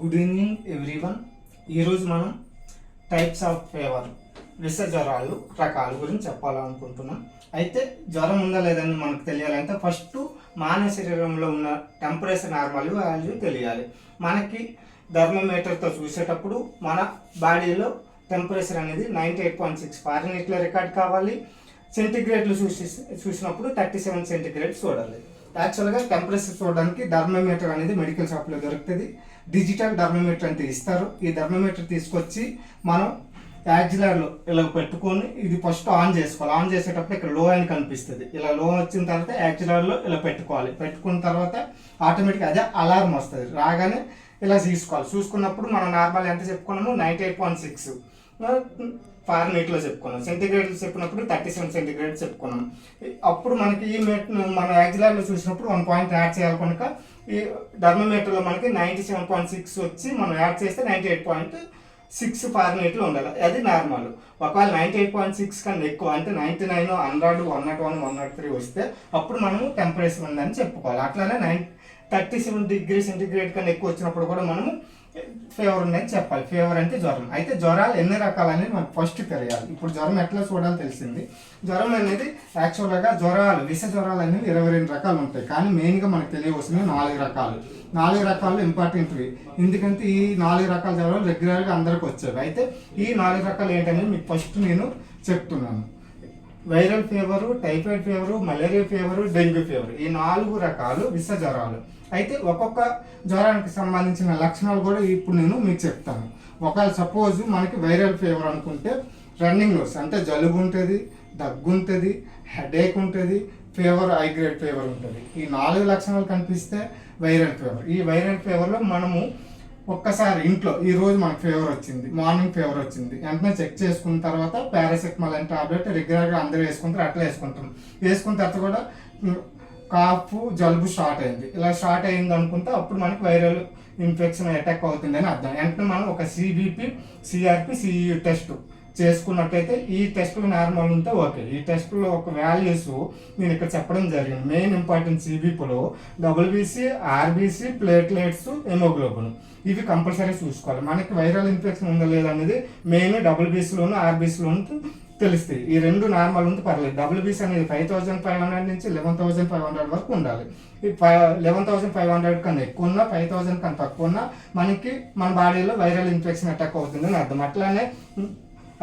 Good evening everyone ఈరోజు మనం types of fever విష జ్వరాలు రకాల గురించి చెప్పాలనుకుంటున్నాం. అయితే జ్వరం ఉందా లేదని మనకు తెలియాలంటే ఫస్ట్ మానవ శరీరంలో ఉన్న టెంపరేచర్ నార్మల్ వాల్యూ తెలియాలి. మనకి థర్మోమీటర్తో చూసేటప్పుడు మన బాడీలో టెంపరేచర్ అనేది నైంటీ ఎయిట్ పాయింట్ సిక్స్ ఫారెన్హీట్లో రికార్డ్ కావాలి. సెంటిగ్రేడ్లు చూసి చూసినప్పుడు థర్టీ సెవెన్ సెంటిగ్రేడ్ చూడాలి యాక్చువల్గా టెంపరేచర్ చూడడానికి థర్మోమీటర్ అనేది మెడికల్ షాప్లో దొరుకుతుంది. డిజిటల్ థర్మోమీటర్ అంటే ఇస్తారు. ఈ థర్మోమీటర్ తీసుకొచ్చి మనం యాక్సిలర్లో ఇలా పెట్టుకొని ఇది ఫస్ట్ ఆన్ చేసుకోవాలి. ఆన్ చేసేటప్పుడు ఇక్కడ లో అని కనిపిస్తుంది. ఇలా లో వచ్చిన తర్వాత యాక్సిలర్లో ఇలా పెట్టుకోవాలి. పెట్టుకున్న తర్వాత ఆటోమేటిక్గా అదే అలారం వస్తుంది. రాగానే ఇలా తీసుకోవాలి చూసుకున్నప్పుడు మనం నార్మల్ ఎంత చెప్పుకున్నాము? నైంటీ ఎయిట్ పాయింట్ సిక్స్ ఫారెన్హీట్లో చెప్పుకున్నాం. సెంటిగ్రేడ్ చెప్పినప్పుడు థర్టీ సెవెన్ సెంటిగ్రేడ్ చెప్పుకున్నాం. అప్పుడు మనకి ఈ మీట్ మన యాక్సిలర్లో చూసినప్పుడు వన్ పాయింట్ యాడ్ చేయాలి కనుక ఈ థర్మోమీటర్లో మనకి నైంటీ సెవెన్ పాయింట్ సిక్స్ వచ్చి మనం యాడ్ చేస్తే నైంటీ ఎయిట్ పాయింట్ సిక్స్ ఫారెన్హీట్లో ఉండాలి. అది నార్మల్. ఒకవేళ నైంటీ ఎయిట్ పాయింట్ సిక్స్ కన్నా ఎక్కువ అంటే ninety nine hundred one nought one one nought three వస్తే అప్పుడు మనము టెంపరేచర్ ఉందని చెప్పుకోవాలి. అట్లానే nine thirty seven degree centigrade కన్నా ఎక్కువ వచ్చినప్పుడు కూడా మనము ఫీవర్ ఉన్నది చెప్పాలి. ఫీవర్ అంటే జ్వరం. అయితే జ్వరాలు ఎన్ని రకాలనేది మనకు ఫస్ట్ తెలియాలి. ఇప్పుడు జ్వరం ఎట్లా చూడాలి తెలిసింది. జ్వరం అనేది యాక్చువల్గా జ్వరాలు విష జ్వరాలు అనేవి ఇరవై రెండు రకాలు ఉంటాయి. కానీ మెయిన్గా మనకు తెలియవలసినవి నాలుగు రకాలు. నాలుగు రకాలు ఇంపార్టెంట్వి ఎందుకంటే ఈ నాలుగు రకాల జ్వరాలు రెగ్యులర్గా అందరికి వచ్చేవి. అయితే ఈ నాలుగు రకాలు ఏంటనేది మీకు ఫస్ట్ నేను చెప్తున్నాను. Viral fever typhoid fever malaria fever dengue fever ఈ నాలుగు రకాలు విష జ్వరాలు. అయితే ఒక్కొక్క జ్వరానికి సంబంధించిన లక్షణాలు కూడా ఇప్పుడు నేను మీకు చెప్తాను. ఒకవేళ సపోజ్ మనకి వైరల్ ఫీవర్ అనుకుంటే రన్నింగ్ నోస్ అంటే జలుబు ఉంటుంది దగ్గు ఉంటుంది హెడేక్ ఉంటుంది ఫీవర్ హైగ్రేడ్ ఫీవర్ ఉంటుంది. ఈ నాలుగు లక్షణాలు కనిపిస్తే వైరల్ ఫీవర్. ఈ వైరల్ ఫీవర్లో మనము ఒక్కసారి ఇంట్లో ఈ రోజు మనకు ఫీవర్ వచ్చింది మార్నింగ్ ఫీవర్ వచ్చింది. వెంటనే చెక్ చేసుకున్న తర్వాత పారాసెటమాల్ అంటే టాబ్లెట్ రెగ్యులర్గా అందరూ వేసుకుంటారు అట్లా వేసుకుంటాం. వేసుకున్న తర్వాత కూడా కాపు జలుబు షార్ట్ అయింది. ఇలా స్టార్ట్ అయింది అనుకుంటే అప్పుడు మనకి వైరల్ ఇన్ఫెక్షన్ అటాక్ అవుతుంది అని అర్థం. వెంటనే మనం ఒక సిబిపి సిఆర్పి సిఈ టెస్ట్ చేసుకున్నట్టయితే ఈ టెస్టులు నార్మల్ ఉంటే ఓకే. ఈ టెస్టులో ఒక వాల్యూస్ నేను ఇక్కడ చెప్పడం జరిగింది. మెయిన్ ఇంపార్టెంట్ సిబిపిలో డబ్ల్యూబీసీ ఆర్బీసీ ప్లేట్లెట్స్ హెమోగ్లోబిన్ ఇవి కంపల్సరీ చూసుకోవాలి. మనకి వైరల్ ఇన్ఫెక్షన్ ఉందా లేదా అనేది మెయిన్ డబ్ల్యూబీసీలోను ఆర్బీసీలోను తెలుస్తాయి ఈ రెండు నార్మల్ ఉంటే పర్లేదు. డబ్ల్యూబీసీ అనేది ఫైవ్ థౌసండ్ ఫైవ్ హండ్రెడ్ నుంచి లెవెన్ థౌసండ్ ఫైవ్ హండ్రెడ్ వరకు ఉండాలి. ఈ five eleven thousand five hundred కన్నా ఎక్కువ ఉన్నా ఫైవ్ థౌసండ్ కన్నా తక్కువ ఉన్నా మనకి మన బాడీలో వైరల్ ఇన్ఫెక్షన్ అటాక్ అవుతుందని అర్థం. అట్లానే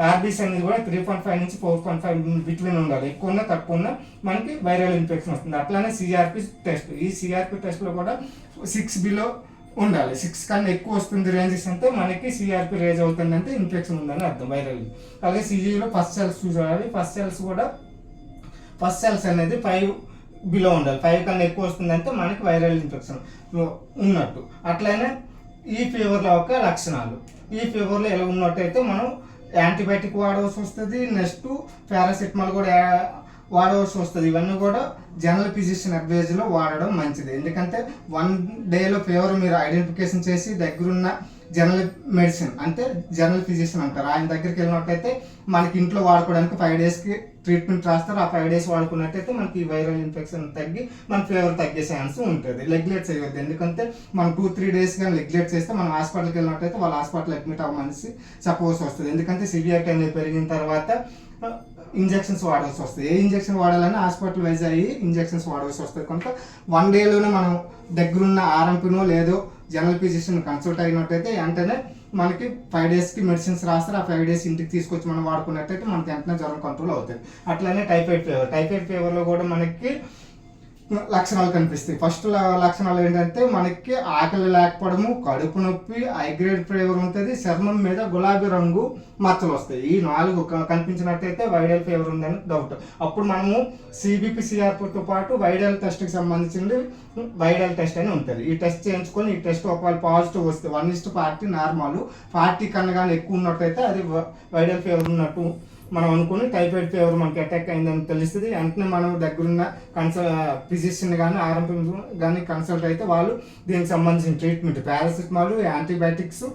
ఆర్బీసీ అనేది కూడా త్రీ పాయింట్ ఫైవ్ నుంచి ఫోర్ పాయింట్ ఫైవ్ బిట్వీన్ ఉండాలి. ఎక్కువ ఉన్నా తక్కువ ఉన్నా మనకి వైరల్ ఇన్ఫెక్షన్ వస్తుంది. అట్లానే సిఆర్పి టెస్ట్ ఈ సిఆర్పి టెస్ట్లో కూడా సిక్స్ బిలో ఉండాలి. సిక్స్ కన్నా ఎక్కువ వస్తుంది రేంజెస్ అంటే మనకి సిఆర్పి రేజ్ అవుతుంది అంటే ఇన్ఫెక్షన్ ఉందని అర్థం. వైరల్ అలాగే సిజీలో ఫస్ట్ సెల్స్ చూడాలి. ఫస్ట్ సెల్స్ కూడా ఫస్ట్ సెల్స్ అనేది ఫైవ్ బిలో ఉండాలి. ఫైవ్ కన్నా ఎక్కువ వస్తుందంటే మనకి వైరల్ ఇన్ఫెక్షన్ ఉన్నట్టు. అట్లనే ఈ ఫీవర్లో ఒక లక్షణాలు. ఈ ఫీవర్లో ఎలా ఉన్నట్టయితే మనం యాంటీబయాటిక్ వాడవలసి వస్తుంది. నెక్స్ట్ పారాసిటమాల్ కూడా వాడవలసి వస్తుంది. ఇవన్నీ కూడా జనరల్ ఫిజిషియన్ అడ్వైజ్లో వాడడం మంచిది. ఎందుకంటే వన్ డేలో ఫీవర్ మీరు ఐడెంటిఫికేషన్ చేసి దగ్గరున్న జనరల్ మెడిసిన్ అంటే జనరల్ ఫిజిషియన్ అంటారు. ఆయన దగ్గరికి వెళ్ళినట్టయితే మనకి ఇంట్లో వాడుకోవడానికి ఫైవ్ డేస్కి ట్రీట్మెంట్ రాస్తారు. ఆ ఫైవ్ డేస్ వాడుకున్నట్టయితే మనకి ఈ వైరల్ ఇన్ఫెక్షన్ తగ్గి మన ఫీవర్ తగ్గే ఛాన్స్ ఉంటుంది. నెగ్లెక్ట్ చేయవద్దు. ఎందుకంటే మనం టూ త్రీ డేస్ కానీ నెగ్లెక్ట్ చేస్తే మనం హాస్పిటల్కి వెళ్ళినట్టయితే వాళ్ళ హాస్పిటల్ అడ్మిట్ అవ్వమని సపోజ్ వస్తుంది. ఎందుకంటే సివియర్ టైం పెరిగిన తర్వాత ఇంజెక్షన్స్ వాడాల్సి వస్తుంది. ఏ ఇంజెక్షన్ వాడాలని హాస్పిటల్ వైజ్ అయ్యి ఇంజెక్షన్స్ వాడాల్సి వస్తుంది. కనుక వన్ డేలోనే మనం దగ్గరున్న ఆర్ఎంపీనో లేదో జనరల్ ఫిజిషియన్ కన్సల్ట్ అయినట్టయితే వెంటనే మనకి ఫైవ్ డేస్కి మెడిసిన్స్ రాస్తారు. ఆ ఫైవ్ డేస్ ఇంటికి తీసుకొచ్చి మనం వాడుకున్నట్టయితే మనకి వెంటనే జ్వరం కంట్రోల్ అవుతుంది. అట్లనే టైఫాయిడ్ ఫీవర్ టైఫాయిడ్ ఫీవర్లో కూడా మనకి లక్షణాలు కనిపిస్తాయి. ఫస్ట్ లక్షణాలు ఏంటంటే మనకి ఆకలి లేకపోవడము కడుపు నొప్పి హైగ్రేడ్ ఫీవర్ ఉంటుంది చర్మం మీద గులాబీ రంగు మచ్చలు వస్తాయి. ఈ నాలుగు కనిపించినట్టయితే వైడల్ ఫీవర్ ఉందని డౌట్. అప్పుడు మనము సిబిపి సిఆర్పితో పాటు వైడల్ టెస్ట్కి సంబంధించింది వైడల్ టెస్ట్ అని ఉంటుంది. ఈ టెస్ట్ చేయించుకొని ఈ టెస్ట్ ఒకవేళ పాజిటివ్ వస్తే వన్ ఇస్ట్ పార్టీ నార్మల్ పార్టీ కన్నా కానీ ఎక్కువ ఉన్నట్టయితే అది వ- ఫీవర్ ఉన్నట్టు మనం అనుకుని టైఫాయిడ్ ఫీవర్ మనకి అటాక్ అయిందని తెలుస్తుంది. వెంటనే మనం దగ్గరున్న కన్సల్ ఫిజిషియన్ కానీ ఆర్ఎంపీ కానీ కన్సల్ట్ అయితే వాళ్ళు దీనికి సంబంధించిన ట్రీట్మెంట్ పారాసిటమాల్ యాంటీబయాటిక్స్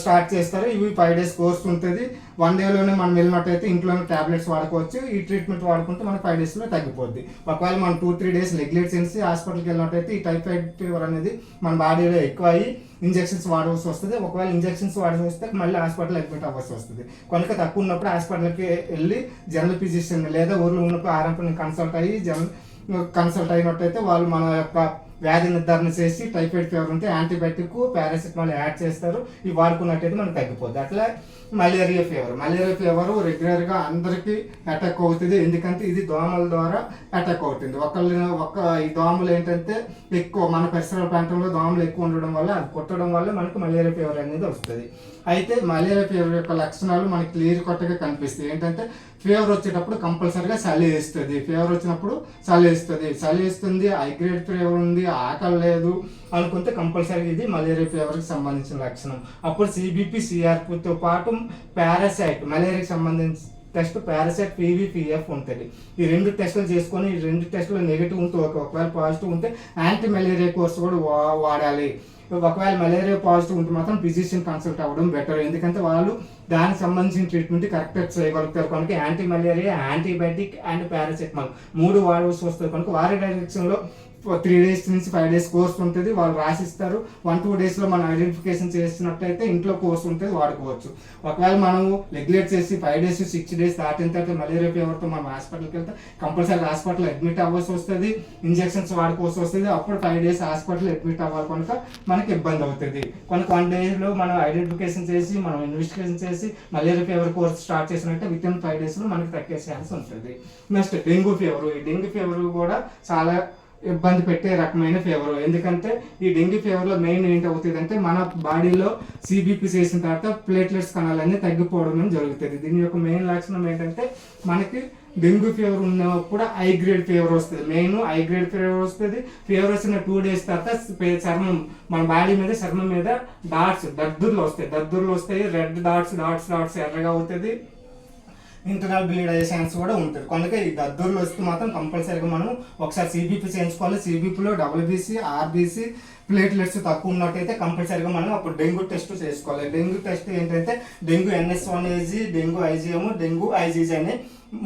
స్టార్ట్ చేస్తారు. ఇవి ఫైవ్ డేస్ కోర్స్ ఉంటుంది. వన్ డేలోనే మనం వెళ్ళినట్టయితే ఇంట్లోనే ట్యాబ్లెట్స్ వాడుకోవచ్చు. ఈ ట్రీట్మెంట్ వాడుకుంటే మనకి ఫైవ్ డేస్లో తగ్గిపోద్ది. ఒకవేళ మనం టూ త్రీ డేస్ నెగ్లెక్ట్ చేసి హాస్పిటల్కి వెళ్ళినట్టయితే ఈ టైఫాయిడ్ ఫీవర్ అనేది మన బాడీలో ఎక్కువ అయ్యి ఇంజెక్షన్స్ వాడవలసి వస్తుంది. ఒకవేళ ఇంజెక్షన్స్ వాడాల్సి వస్తే మళ్ళీ హాస్పిటల్ అడ్మిట్ అవ్వాల్సి వస్తుంది. కనుక తక్కువ ఉన్నప్పుడు హాస్పిటల్కి వెళ్ళి జనరల్ ఫిజిషియన్ లేదా ఊర్లో ఉన్నప్పుడు ఆర్ఎంపీని కన్సల్ట్ అయ్యి జనరల్ కన్సల్ట్ అయినట్టయితే వాళ్ళు మన యొక్క వ్యాధి నిర్ధారణ చేసి టైఫాయిడ్ ఫీవర్ ఉంటే యాంటీబయాటిక్ పారాసిటమాల్ యాడ్ చేస్తారు. ఇవి వాడుకున్నట్టయితే మనకు తగ్గిపోద్ది. అట్లా మలేరియా ఫీవర్. మలేరియా ఫీవర్ రెగ్యులర్గా అందరికీ అటాక్ అవుతుంది. ఎందుకంటే ఇది దోమల ద్వారా అటాక్ అవుతుంది. ఒకళ్ళు ఒక ఈ దోమలు ఏంటంటే ఎక్కువ మన పరిసర ప్రాంతంలో దోమలు ఎక్కువ ఉండడం వల్ల అది కొట్టడం వల్ల మనకు మలేరియా ఫీవర్ అనేది వస్తుంది. అయితే మలేరియా ఫీవర్ యొక్క లక్షణాలు మనకి క్లియర్ కట్గా కనిపిస్తాయి. ఏంటంటే ఫీవర్ వచ్చేటప్పుడు కంపల్సరిగా చలి వేస్తుంది. ఫీవర్ వచ్చినప్పుడు చలి వేస్తుంది. చలి వేస్తుంది హైగ్రేడ్ ఫీవర్ ఉంది ఆకలి లేదు అనుకుంటే కంపల్సరీ ఇది మలేరియా ఫీవర్కి సంబంధించిన లక్షణం. అప్పుడు సిబిపి సిఆర్పితో పాటు పారాసైట్ మలేరియాకి సంబంధించి టెస్ట్ పారాసైట్ పీవీపీఎఫ్ ఉంటుంది. ఈ రెండు టెస్టులు చేసుకొని ఈ రెండు టెస్టులు నెగిటివ్ ఉంటే ఒకవేళ పాజిటివ్ ఉంటే యాంటీ మలేరియా కోర్స్ కూడా వా- వాడాలి. ఒకవేళ మలేరియా పాజిటివ్ ఉంటే మాత్రం ఫిజిషియన్ కన్సల్ట్ అవ్వడం బెటర్ ఎందుకంటే వాళ్ళు దానికి సంబంధించిన ట్రీట్మెంట్ కరెక్ట్గా చేయగలుగుతారు. కనుక anti malaria antibiotic and paracetamol మూడు వాడవలసి వస్తారు కనుక వారి డైరెక్షన్లో త్రీ డేస్ నుంచి ఫైవ్ డేస్ కోర్స్ ఉంటుంది. వాళ్ళు రాసిస్తారు. వన్ టూ డేస్లో మనం ఐడెంటిఫికేషన్ చేసినట్టయితే ఇంట్లో కోర్స్ ఉంటుంది వాడుకోవచ్చు. ఒకవేళ మనం రెగ్యులేట్ చేసి ఫైవ్ డేస్ సిక్స్ డేస్ దాటిన తర్వాత మలేరియా ఫీవర్తో మనం హాస్పిటల్కి వెళ్తే కంపల్సరీ హాస్పిటల్ అడ్మిట్ అవ్వాల్సి వస్తుంది. ఇంజెక్షన్స్ వాడుకోవాల్సి వస్తుంది. అప్పుడు ఫైవ్ డేస్ హాస్పిటల్ అడ్మిట్ అవ్వాలి కనుక మనకి ఇబ్బంది అవుతుంది. కనుక వన్ డేలో మనం ఐడెంటిఫికేషన్ చేసి మనం ఇన్వెస్టిగేషన్ చేసి మలేరియా ఫీవర్ కోర్స్ స్టార్ట్ చేసినట్టే విత్ ఇన్ ఫైవ్ డేస్లో మనకి తగ్గే ఛాన్స్ ఉంటుంది. నెక్స్ట్ డెంగ్యూ ఫీవర్ ఈ డెంగ్యూ ఫీవర్ కూడా చాలా ఇబ్బంది పెట్టే రకమైన ఫీవర్ ఎందుకంటే ఈ డెంగ్యూ ఫీవర్లో మెయిన్ ఏంటి అవుతుంది అంటే మన బాడీలో సిబిపి చేసిన తర్వాత ప్లేట్లెట్స్ కణాలన్నీ తగ్గిపోవడం జరుగుతుంది. దీని యొక్క మెయిన్ లక్షణం ఏంటంటే మనకి డెంగ్యూ ఫీవర్ ఉన్నప్పుడు హై గ్రేడ్ ఫీవర్ వస్తుంది. మెయిన్ హై గ్రేడ్ ఫీవర్ వస్తుంది. ఫీవర్ వచ్చిన టూ డేస్ తర్వాత చర్మం మన బాడీ మీద చర్మం మీద డాట్స్ దద్దుర్లు వస్తాయి. దద్దుర్లు వస్తాయి. రెడ్ డాట్స్ డాట్స్ డాట్స్ ఎర్రగా అవుతుంది. ఇంటర్నల్ బ్లీడ్ అయ్యే ఛాన్స్ కూడా ఉంటుంది. కనుక ఈ దద్దూరులు వస్తే మాత్రం కంపల్సరీగా మనం ఒకసారి సిబిపి చేయించుకోవాలి. సిబిపిలో డబ్ల్యూబీసీ ఆర్బీసీ ప్లేట్లెట్స్ తక్కువ ఉన్నట్టయితే కంపల్సరీగా మనం అప్పుడు డెంగ్యూ టెస్ట్ చేసుకోవాలి. డెంగ్యూ టెస్ట్ ఏంటంటే dengue NS one AG dengue IgM dengue IgG అనే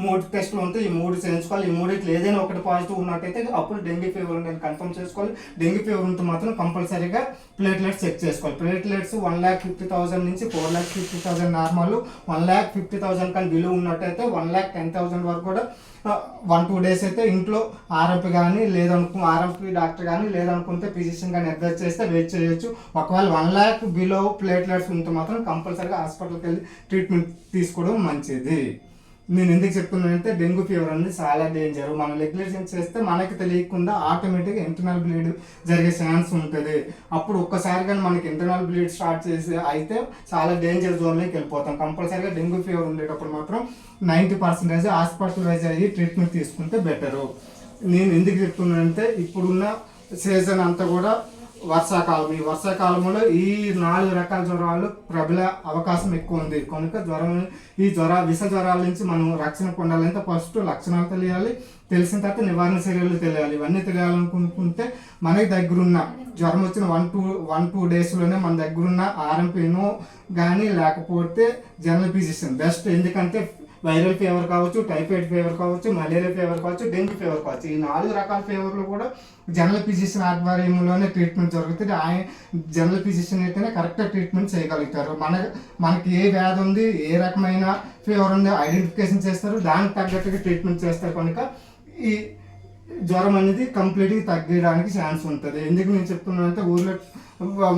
మూడు టెస్టులు ఉంటాయి ఈ మూడు చేయించుకోవాలి ఈ మూడిట్లో ఏదైనా ఒకటి పాజిటివ్ ఉన్నట్టయితే అప్పుడు డెంగ్యూ ఫీవర్ ఉందని కన్ఫర్మ్ చేసుకోవాలి. డెంగ్యూ ఫీవర్ ఉంటే మాత్రం కంపల్సరీగా ప్లేట్లెట్స్ చెక్ చేసుకోవాలి. Platelets one lakh fifty thousand నుంచి four lakh fifty thousand normal one lakh fifty thousand కానీ బిలో ఉన్నట్టయితే వన్ ల్యాక్ టెన్ థౌసండ్ వరకు కూడా వన్ టూ డేస్ అయితే ఇంట్లో ఆర్ఎంపి కానీ లేదనుకు ఆర్ఎంపి డాక్టర్ కానీ లేదనుకుంటే ఫిజిషియన్ కానీ అడ్వైస్ చేస్తే వెయిట్ చేయొచ్చు. ఒకవేళ వన్ ల్యాక్ బిలో ప్లేట్లెట్స్ ఉంటే మాత్రం కంపల్సరీగా హాస్పిటల్కి వెళ్ళి ట్రీట్మెంట్ తీసుకోవడం మంచిది. నేను ఎందుకు చెప్తున్నానంటే డెంగ్యూ ఫీవర్ అనేది చాలా డేంజర్ మనం రెగ్యులేషన్ చేస్తే మనకి తెలియకుండా ఆటోమేటిక్గా ఇంటర్నల్ బ్లీడ్ జరిగే ఛాన్స్ ఉంటుంది. అప్పుడు ఒక్కసారి కానీ మనకి ఇంటర్నల్ బ్లీడ్ స్టార్ట్ చేసి అయితే చాలా డేంజర్ జోన్లోకి వెళ్ళిపోతాం. కంపల్సరీగా డెంగ్యూ ఫీవర్ ఉండేటప్పుడు మాత్రం నైంటీ పర్సెంటేజ్ హాస్పిటలైజ్ అయ్యి ట్రీట్మెంట్ తీసుకుంటే బెటరు నేను ఎందుకు చెప్తున్నానంటే ఇప్పుడున్న సీజన్ అంతా కూడా వర్షాకాలం. ఈ వర్షాకాలంలో ఈ నాలుగు రకాల జ్వరాలు ప్రబల అవకాశం ఎక్కువ ఉంది. కనుక జ్వరం ఈ జ్వర విష జ్వరాల నుంచి మనం రక్షణ పొందాలంటే ఫస్ట్ లక్షణాలు తెలియాలి. తెలిసిన తర్వాత నివారణ చర్యలు తెలియాలి. ఇవన్నీ తెలియాలనుకుంటే మనకి దగ్గరున్న జ్వరం వచ్చిన వన్ టూ వన్ టూ డేస్లోనే మన దగ్గరున్న ఆర్ఎంపీనో కానీ లేకపోతే జనరల్ ఫిజిషియన్ బెస్ట్. ఎందుకంటే వైరల్ ఫీవర్ కావచ్చు టైఫాయిడ్ ఫీవర్ కావచ్చు మలేరియా ఫీవర్ కావచ్చు డెంగ్యూ ఫీవర్ కావచ్చు. ఈ నాలుగు రకాల ఫీవర్లు కూడా జనరల్ ఫిజిషియన్ ఆధ్వర్యంలోనే ట్రీట్మెంట్ జరుగుతుంది. ఆయన జనరల్ ఫిజిషియన్ అయితేనే కరెక్ట్గా ట్రీట్మెంట్ చేయగలుగుతారు. మన మనకి ఏ వ్యాధి ఉంది ఏ రకమైన ఫీవర్ ఉంది ఐడెంటిఫికేషన్ చేస్తారు. దానికి తగ్గట్టుగా ట్రీట్మెంట్ చేస్తారు కనుక ఈ జ్వరం అనేది కంప్లీట్గా తగ్గడానికి ఛాన్స్ ఉంటుంది. ఎందుకు నేను చెప్తున్నానంటే ఊర్లో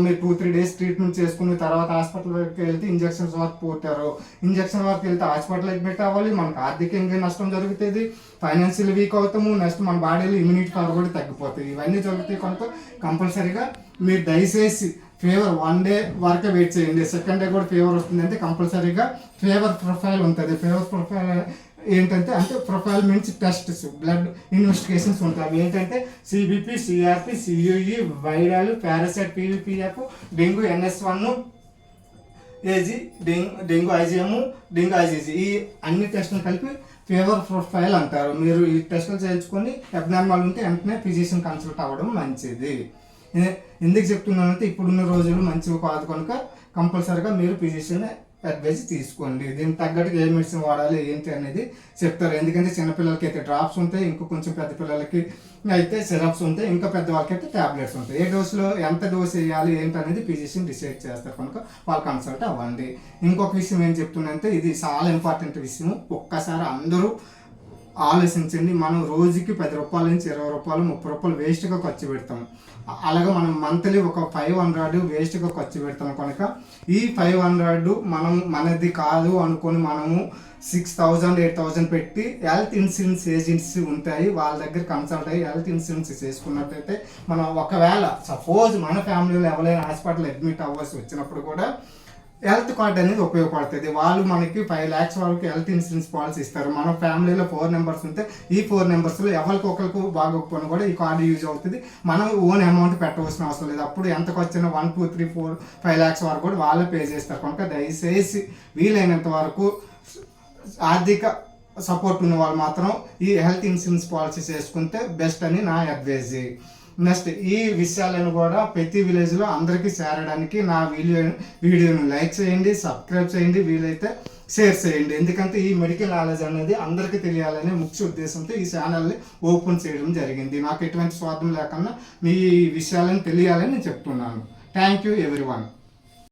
మీరు టూ త్రీ డేస్ ట్రీట్మెంట్ చేసుకున్న తర్వాత హాస్పిటల్కి వెళ్తే ఇంజక్షన్స్ వరకు పోతారు. ఇంజక్షన్ వరకు వెళ్తే హాస్పిటల్ అడ్మిట్ అవ్వాలి. మనకు ఆర్థికంగా నష్టం జరుగుతుంది. ఫైనాన్షియల్ వీక్ అవుతాము. నెక్స్ట్ మన బాడీలో ఇమ్యూనిటీ పవర్ కూడా తగ్గిపోతుంది. ఇవన్నీ జరుగుతాయి కనుక కంపల్సరీగా మీరు దయచేసి ఫీవర్ వన్ డే వరకే వెయిట్ చేయండి. సెకండ్ డే కూడా ఫీవర్ వస్తుందంటే కంపల్సరీగా ఫీవర్ ప్రొఫైల్ ఉంటుంది. ఫీవర్ ప్రొఫైల్ ఏంటంటే అంటే ప్రొఫైల్ టెస్ట్స్ బ్లడ్ ఇన్వెస్టిగేషన్స్ ఉంటాయి. అవి ఏంటంటే CBP CRP CUE viral parasite PVPF dengue NS one AG dengue dengue IgM dengue IgG ఈ అన్ని టెస్టులు కలిపి ఫీవర్ ప్రొఫైల్ అంటారు. మీరు ఈ టెస్టులు చేయించుకొని అబ్నార్మల్ ఉంటే వెంటనే ఫిజిషియన్ కన్సల్ట్ అవ్వడం మంచిది. ఎందుకు చెప్తున్నానంటే ఇప్పుడున్న రోజులు మంచివి కాదు కనుక కంపల్సరీగా మీరు ఫిజిషియన్ అడ్వైస్ తీసుకోండి. దీనికి తగ్గట్టుగా ఏ మెడిసిన్ వాడాలి ఏంటి అనేది చెప్తారు. ఎందుకంటే చిన్నపిల్లలకి అయితే డ్రాప్స్ ఉంటాయి ఇంకా కొంచెం పెద్ద పిల్లలకి అయితే సిరప్స్ ఉంటాయి ఇంకా పెద్ద వాళ్ళకి అయితే టాబ్లెట్స్ ఉంటాయి. ఏ డోస్లో ఎంత డోస్ వేయాలి ఏంటి అనేది ఫిజిషియన్ డిసైడ్ చేస్తారు కనుక వాళ్ళు కన్సల్ట్ అవ్వండి. ఇంకొక విషయం ఏం చెప్తున్నానంటే ఇది చాలా ఇంపార్టెంట్ విషయం ఒక్కసారి అందరూ ఆలోచించండి. మనం రోజుకి పది రూపాయల నుంచి ఇరవై రూపాయలు ముప్పై రూపాయలు వేస్ట్గా ఖర్చు పెడతాం. అలాగే మనం మంత్లీ ఒక ఫైవ్ హండ్రెడ్ వేస్ట్గా ఖర్చు పెడతాం కనుక ఈ ఫైవ్ హండ్రెడ్ మనం మనది కాదు అనుకొని మనము సిక్స్ థౌజండ్ ఎయిట్ థౌజండ్ పెట్టి హెల్త్ ఇన్సూరెన్స్ ఏజెన్సీ ఉంటాయి. వాళ్ళ దగ్గర కన్సల్ట్ అయ్యి హెల్త్ ఇన్సూరెన్స్ చేసుకున్నట్టయితే మనం ఒకవేళ సపోజ్ మన ఫ్యామిలీలో ఎవరైనా హాస్పిటల్ అడ్మిట్ అవ్వాల్సి వచ్చినప్పుడు కూడా హెల్త్ కార్డ్ అనేది ఉపయోగపడుతుంది. వాళ్ళు మనకి ఫైవ్ ల్యాక్స్ వాళ్ళకి హెల్త్ ఇన్సూరెన్స్ పాలసీ ఇస్తారు. మన ఫ్యామిలీలో ఫోర్ నెంబర్స్ ఉంటే ఈ ఫోర్ నెంబర్స్లో ఎవరికి ఒకరికి బాగోకపోయినా కూడా ఈ కార్డు యూజ్ అవుతుంది. మనం ఓన్ అమౌంట్ పెట్టవలసిన అవసరం లేదు. అప్పుడు ఎంతకు వచ్చిన one two three four five lakhs వరకు కూడా వాళ్ళే పే చేస్తారు. కనుక దయచేసి వీలైనంత వరకు ఆర్థిక సపోర్ట్ ఉన్న వాళ్ళు మాత్రం ఈ హెల్త్ ఇన్సూరెన్స్ పాలసీ చేసుకుంటే బెస్ట్ అని నా అడ్వైజ్ నెక్స్ట్ ఈ విషయాలను కూడా ప్రతి విలేజ్లో అందరికీ చేరడానికి నా వీడియో వీడియోను లైక్ చేయండి సబ్స్క్రైబ్ చేయండి వీలైతే షేర్ చేయండి. ఎందుకంటే ఈ మెడికల్ నాలెడ్జ్ అనేది అందరికీ తెలియాలనే ముఖ్య ఉద్దేశంతో ఈ ఛానల్ని ఓపెన్ చేయడం జరిగింది. నాకు ఎటువంటి స్వార్థం లేకుండా మీ విషయాలను తెలియాలని నేను చెప్తున్నాను. Thank you every